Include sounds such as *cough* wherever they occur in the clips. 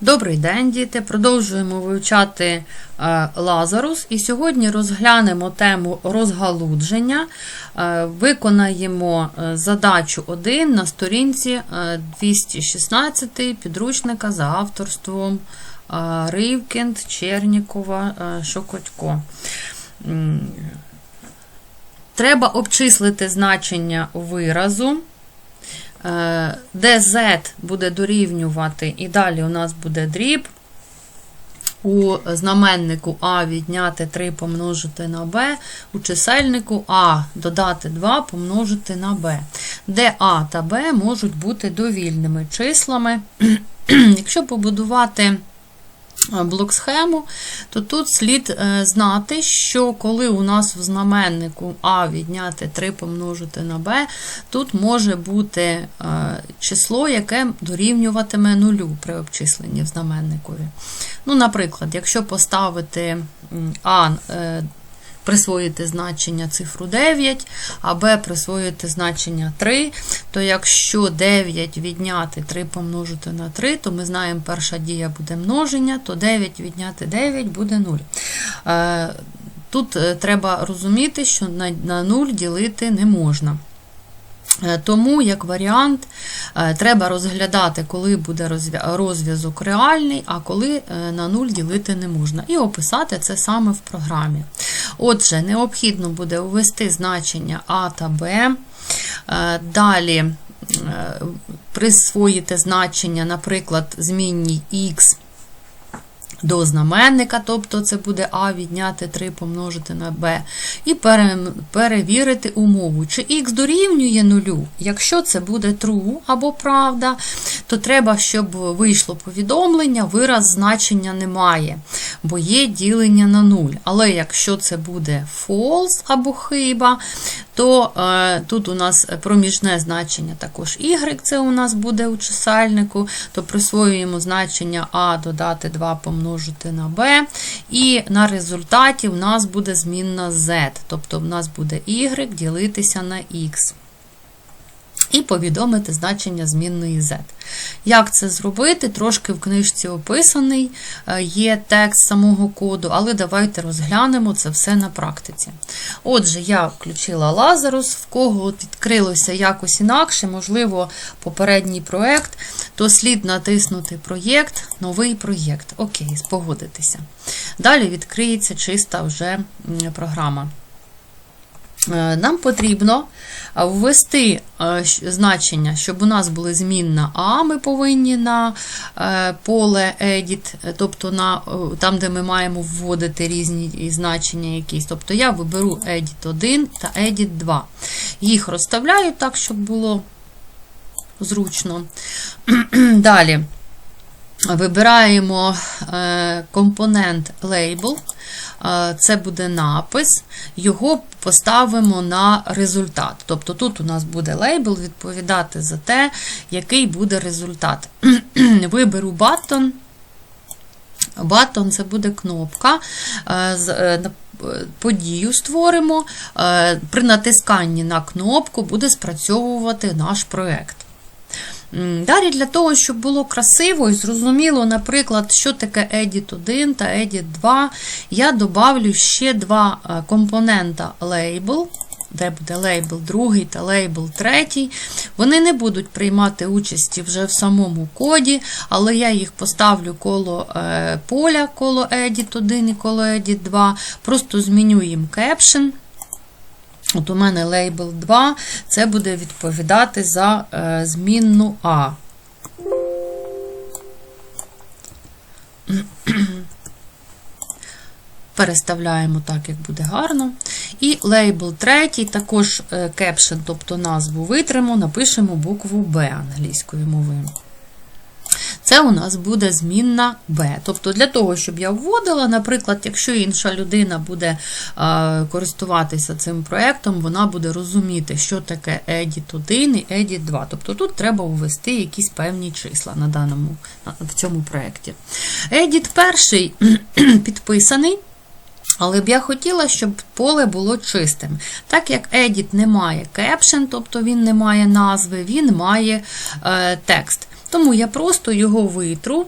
Добрий день, діти! Продовжуємо вивчати е, Лазарус. І сьогодні розглянемо тему розгалудження. Е, Виконаємо е, задачу 1 на сторінці е, 216 підручника за авторством Ривкінд, Чернікова, Шокотько. Треба обчислити значення виразу е, де z буде дорівнювати, і далі у нас буде дріб. У знаменнику А відняти 3 помножити на b, у чисельнику А додати 2 помножити на b, де А та Б можуть бути довільними числами. *clears throat* Якщо побудувати блок-схему, то тут слід е, знати, що коли у нас в знаменнику А відняти 3 помножити на Б, тут може бути е, число, яке дорівнюватиме нулю при обчисленні в знаменникові. Ну, Наприклад, якщо поставити А е, присвоїти значення цифру 9, а b присвоїти значення 3, то якщо 9 відняти 3 помножити на 3, то ми знаємо, перша дія буде множення, то 9 відняти 9 буде 0. Е, Тут е, треба розуміти, що на, на 0 ділити не можна. Е, Тому, як варіант, треба розглядати, коли буде розв'язок реальний, а коли на 0 ділити не можна. І описати це саме в програмі. Отже, необхідно буде ввести значення А та Б. Е, Далі е, присвоїти значення, наприклад, змінній Х до знаменника, тобто це буде А відняти 3 помножити на Б, і перевірити умову, чи х дорівнює нулю. Якщо це буде true або правда, то треба, щоб вийшло повідомлення, вираз значення немає, бо є ділення на 0. Але якщо це буде false або хиба, то е, тут у нас проміжне значення також y, це у нас буде у чисельнику, то присвоюємо значення а додати 2 помножити на b, і на результаті в нас буде змінна z, тобто в нас буде y ділитися на x. І повідомити значення змінної z. Як це зробити? Трошки в книжці описаний, е, є текст самого коду, але давайте розглянемо це все на практиці. Отже, я включила Лазарус, в кого відкрилося якось інакше, можливо, попередній проєкт, то слід натиснути проєкт, новий проєкт. Окей, спогодитися. Далі відкриється чиста вже програма. Е, Нам потрібно ввести е, значення, щоб у нас були змінна А, ми повинні на е, поле Edit, тобто на, там, де ми маємо вводити різні значення якісь. Тобто я виберу Edit 1 та Edit 2. Їх розставляю так, щоб було зручно. *clears throat* Далі. Вибираємо компонент Label, це буде напис, його поставимо на результат. Тобто тут у нас буде лейбл відповідати за те, який буде результат. *clears throat* Виберу button. Button це буде кнопка. Е, е, е, Подію створимо. Е, При натисканні на кнопку буде спрацьовувати наш проєкт. Далі для того, щоб було красиво і зрозуміло, наприклад, що таке Edit 1 та Edit 2, я добавлю ще два е, компонента Label, де буде лейбл другий та лейбл третій. Вони не будуть приймати участі вже в самому коді, але я їх поставлю коло е, поля, коло Edit 1 і коло Edit 2, просто зміню їм caption. От у мене лейбл 2, це буде відповідати за е, змінну А. *clears throat* Переставляємо так, як буде гарно. І лейбл третій, також е, caption, тобто назву витримо, напишемо букву Б англійською мовою. Це у нас буде змінна B. Тобто для того, щоб я вводила, наприклад, якщо інша людина буде е, користуватися цим проєктом, вона буде розуміти, що таке Edit 1 і Edit 2. Тобто тут треба ввести якісь певні числа на даному, в цьому проєкті. Edit перший *clears throat* підписаний. Але б я хотіла, щоб поле було чистим. Так як Edit не має caption, тобто він не має назви, він має е, текст. Тому я просто його витру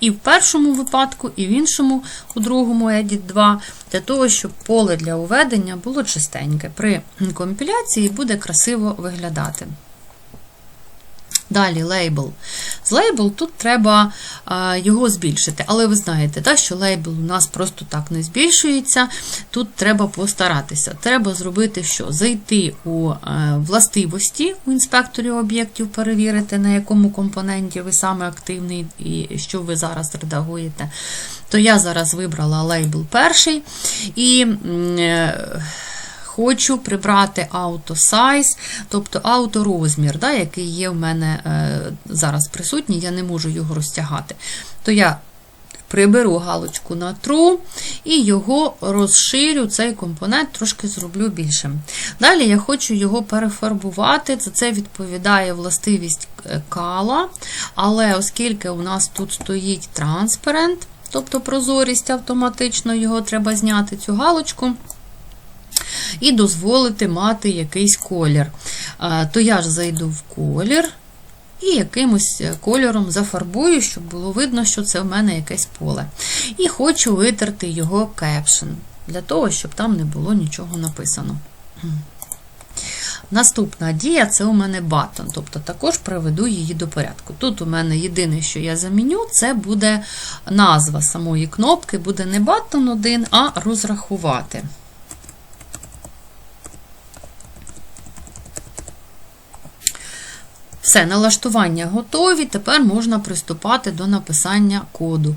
і в першому випадку, і в іншому, у другому edit 2, для того, щоб поле для уведення було чистеньке. При компіляції буде красиво виглядати. Далі лейбл. З лейбл тут треба а, його збільшити. Але ви знаєте, так, що лейбл у нас просто так не збільшується. Тут треба постаратися. Треба зробити що? Зайти у а, властивості у інспекторі об'єктів, перевірити, на якому компоненті ви саме активний і що ви зараз редагуєте. То я зараз вибрала лейбл перший. і... Хочу прибрати auto-size, тобто авторозмір, да, який є в мене е, зараз присутній, я не можу його розтягати. То я приберу галочку на True і його розширю, цей компонент трошки зроблю більшим. Далі я хочу його перефарбувати, за це відповідає властивість кала, але оскільки у нас тут стоїть транспарент, тобто прозорість автоматично, його треба зняти цю галочку і дозволити мати якийсь колір. То я ж зайду в колір і якимось кольором зафарбую, щоб було видно, що це в мене якесь поле. І хочу витерти його кепшн, для того, щоб там не було нічого написано. Наступна дія це у мене батон, тобто також приведу її до порядку. Тут у мене єдине, що я заміню, це буде назва самої кнопки, буде не батон 1, а розрахувати. Все, налаштування готові, тепер можна приступати до написання коду.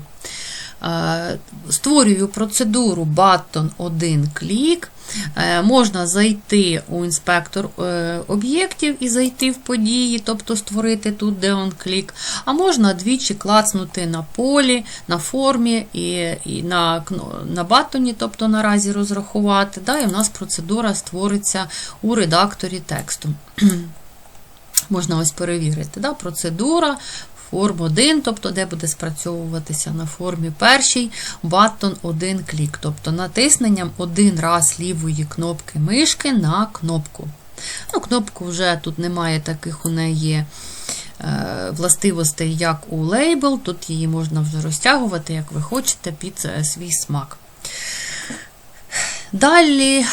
Е, створюю процедуру button 1 клік. Е, можна зайти у інспектор е, об'єктів і зайти в події, тобто створити тут де он клік. А можна двічі клацнути на полі, на формі і і на на батоні, тобто наразі розрахувати. Да, І в нас процедура створиться у редакторі тексту можна ось перевірити. Да? Процедура, форм 1, тобто де буде спрацьовуватися на формі першій, баттон один клік, тобто натисненням один раз лівої кнопки мишки на кнопку. Ну, Кнопку вже тут немає таких у неї. Е, властивостей, як у лейбл, тут її можна вже розтягувати, як ви хочете, під свій смак. Далі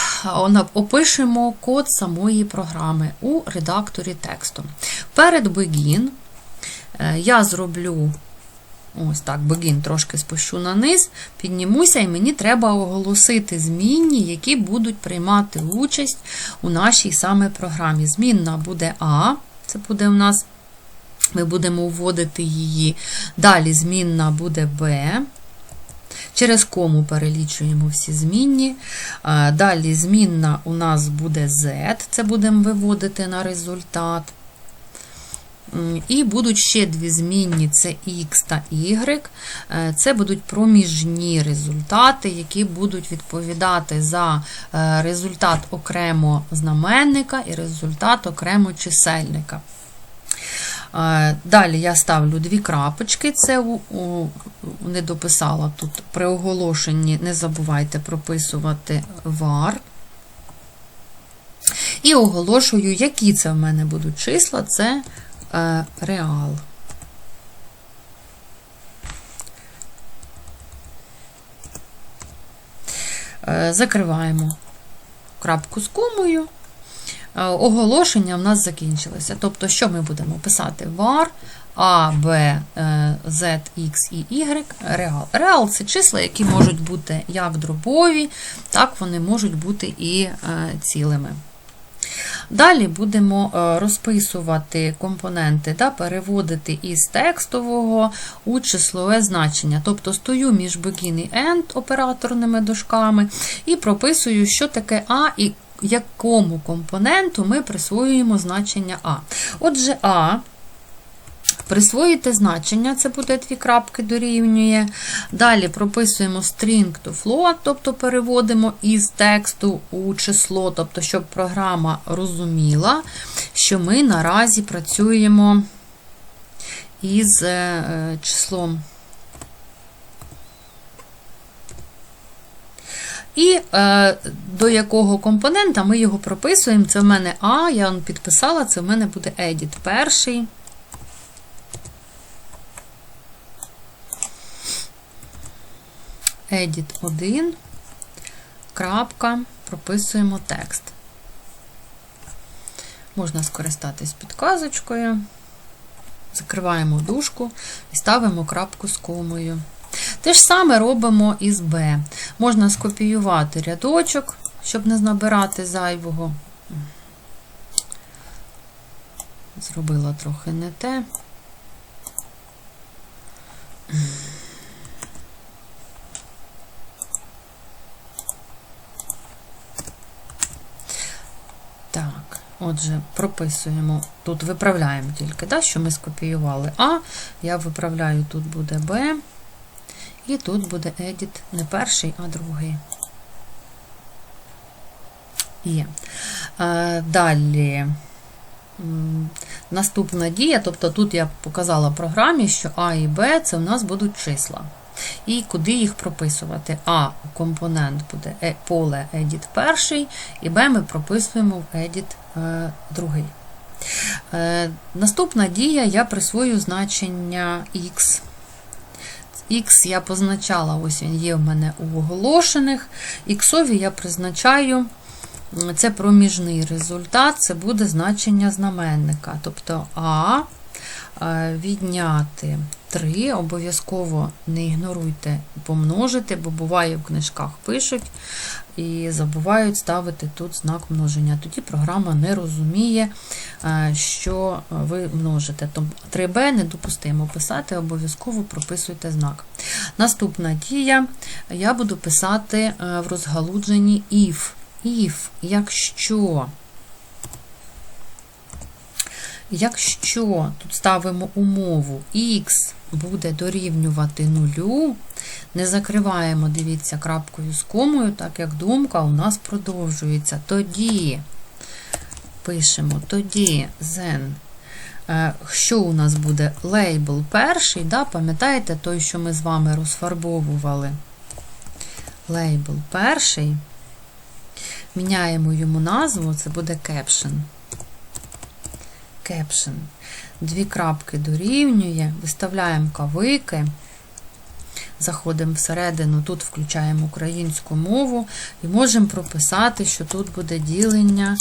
опишемо код самої програми у редакторі тексту. Перед begin е, я зроблю ось так, begin трошки спущу на низ, піднімуся, і мені треба оголосити змінні, які будуть приймати участь у нашій саме програмі. Змінна буде А, це буде у нас, ми будемо вводити її. Далі змінна буде Б. Через кому перелічуємо всі змінні. Далі змінна у нас буде Z, це будемо виводити на результат. І будуть ще дві змінні: це X та Y. Е, це будуть проміжні результати, які будуть відповідати за е, результат окремо знаменника і результат окремо чисельника. Далі я ставлю дві крапочки, це у, у, не дописала тут при оголошенні, не забувайте прописувати var. І оголошую, які це в мене будуть числа, це е, реал. Е, закриваємо крапку з комою. Е, оголошення в нас закінчилося. Тобто, що ми будемо писати? var A, B, е, Z, X і Y реал. Реал це числа, які можуть бути як дробові, так вони можуть бути і е, цілими. Далі будемо розписувати компоненти, да, переводити із текстового у числове значення. Тобто стою між begin і end операторними дужками і прописую, що таке А і якому компоненту ми присвоюємо значення А. Отже, А. Присвоїти значення, це буде дві крапки дорівнює. Далі прописуємо string to float, тобто переводимо із тексту у число, тобто, щоб програма розуміла, що ми наразі працюємо із е, числом. І е, до якого компонента ми його прописуємо. Це в мене А, я вам підписала, це в мене буде edit перший. edit 1, крапка, прописуємо текст. Можна скористатись підказочкою, закриваємо дужку і ставимо крапку з комою. Те ж саме робимо із B. Можна скопіювати рядочок, щоб не набирати зайвого. Зробила трохи не те. Так, отже, прописуємо, тут виправляємо тільки, да, що ми скопіювали А, я виправляю, тут буде Б, і тут буде edit не перший, а другий. Є. Далі. Наступна дія, тобто тут я показала програмі, що А і Б це у нас будуть числа. І куди їх прописувати? А компонент буде е, поле edit перший, і Б ми прописуємо в edit е, другий. Е, наступна дія я присвою значення X. X я позначала, ось він є в мене у оголошених. Іксові я призначаю. Це проміжний результат, це буде значення знаменника. Тобто А відняти 3, обов'язково не ігноруйте помножити, бо буває в книжках пишуть і забувають ставити тут знак множення. Тоді програма не розуміє, що ви множите. Тобто 3b недопустимо писати, обов'язково прописуйте знак. Наступна дія я буду писати в розгалудженні if. If, якщо, якщо тут ставимо умову Х буде дорівнювати нулю, не закриваємо, дивіться, крапкою з комою, так як думка у нас продовжується. Тоді пишемо, тоді then, що у нас буде лейбл перший, да, пам'ятаєте той, що ми з вами розфарбовували? Лейбл перший. Міняємо йому назву, це буде caption. Caption. Дві крапки дорівнює, виставляємо кавики, заходимо всередину, тут включаємо українську мову і можемо прописати, що тут буде ділення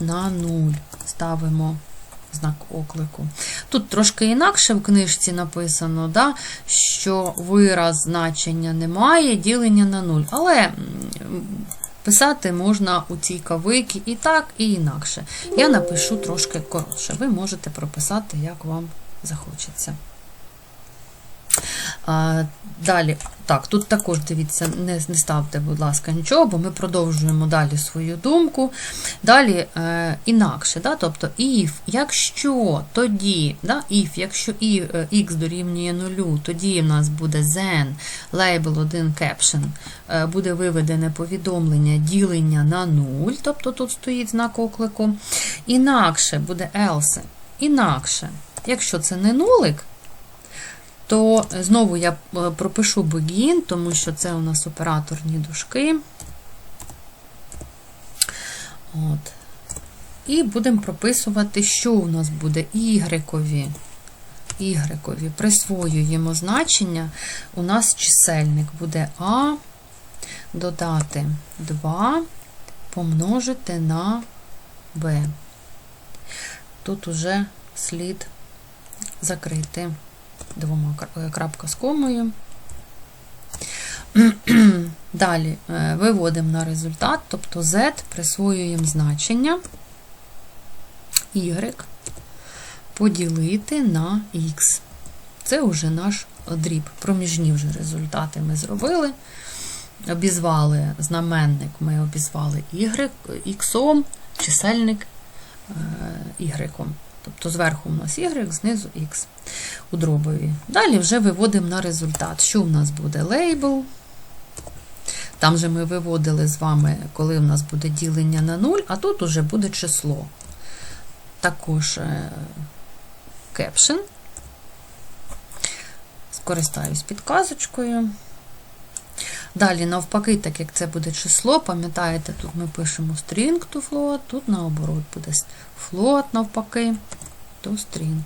на 0. Ставимо знак оклику. Тут трошки інакше в книжці написано, да, що вираз значення немає, ділення на 0. Але Писати можна у цій кавики і так, і інакше. Я напишу трошки коротше. Ви можете прописати, як вам захочеться. Далі, так, тут також дивіться, не не ставте, будь ласка, нічого, бо ми продовжуємо далі свою думку. Далі е, інакше, да, тобто if, якщо тоді, да, if, якщо x е, дорівнює 0, тоді в нас буде then, label 1 caption, е, буде виведене повідомлення ділення на 0, тобто тут стоїть знак оклику. Інакше буде else. Інакше, якщо це не нулик, то знову я е, пропишу begin, тому що це у нас операторні дужки. От. І будемо прописувати, що у нас буде ігрекові. Ігрекові. Присвоюємо значення. У нас чисельник буде А, додати 2, помножити на Б. Тут уже слід закрити двома е, крапка з комою. *clears throat* Далі е, виводимо на результат, тобто Z присвоюємо значення Y поділити на X. Це вже наш дріб. Проміжні вже результати ми зробили. Обізвали знаменник, ми обізвали Y, X, чисельник Y. Тобто зверху у нас y, знизу x у дробові. Далі вже виводимо на результат. Що у нас буде лейбл? Там же ми виводили з вами, коли у нас буде ділення на 0, а тут уже буде число. Також caption. Скористаюсь підказочкою. Далі, навпаки, так як це буде число, пам'ятаєте, тут ми пишемо string to float, тут наоборот буде float навпаки, то string.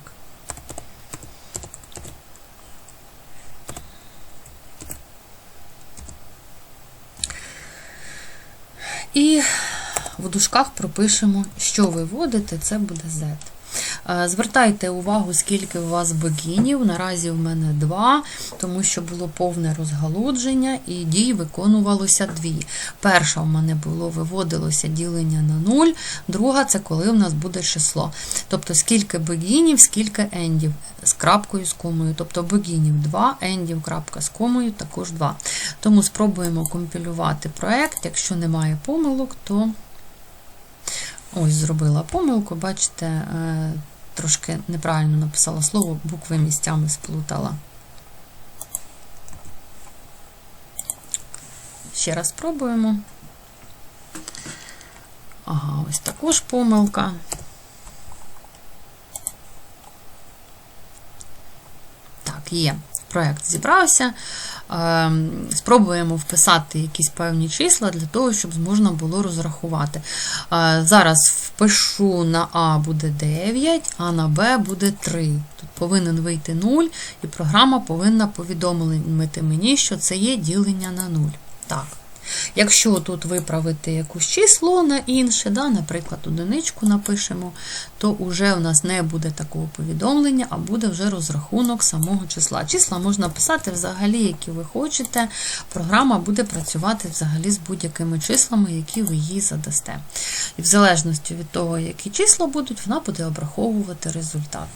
І в дужках пропишемо, що ви це буде Z. Е, Звертайте увагу, скільки у вас богінів. Наразі в мене два, тому що було повне розгалудження і дій виконувалося дві. Перша в мене було виводилося ділення на нуль, друга це коли в нас буде число. Тобто скільки богінів, скільки ендів з крапкою з комою. Тобто богінів 2, ендів крапка з комою також 2. Тому спробуємо компілювати проект. Якщо немає помилок, то Ось, зробила помилку, бачите, е, трошки неправильно написала слово, букви місцями сплутала. Ще раз спробуємо. Ага, ось також помилка. Є. Проєкт зібрався. Ем, Спробуємо вписати якісь певні числа для того, щоб можна було розрахувати. Е, Зараз впишу на А буде 9, а на Б буде 3. Тут повинен вийти 0, і програма повинна повідомити мені, що це є ділення на 0. Так. Якщо тут виправити якусь число на інше, да, наприклад, одиничку напишемо, то вже у нас не буде такого повідомлення, а буде вже розрахунок самого числа. Числа можна писати взагалі, які ви хочете. Програма буде працювати взагалі з будь-якими числами, які ви їй задасте. І в залежності від того, які числа будуть, вона буде обраховувати результат.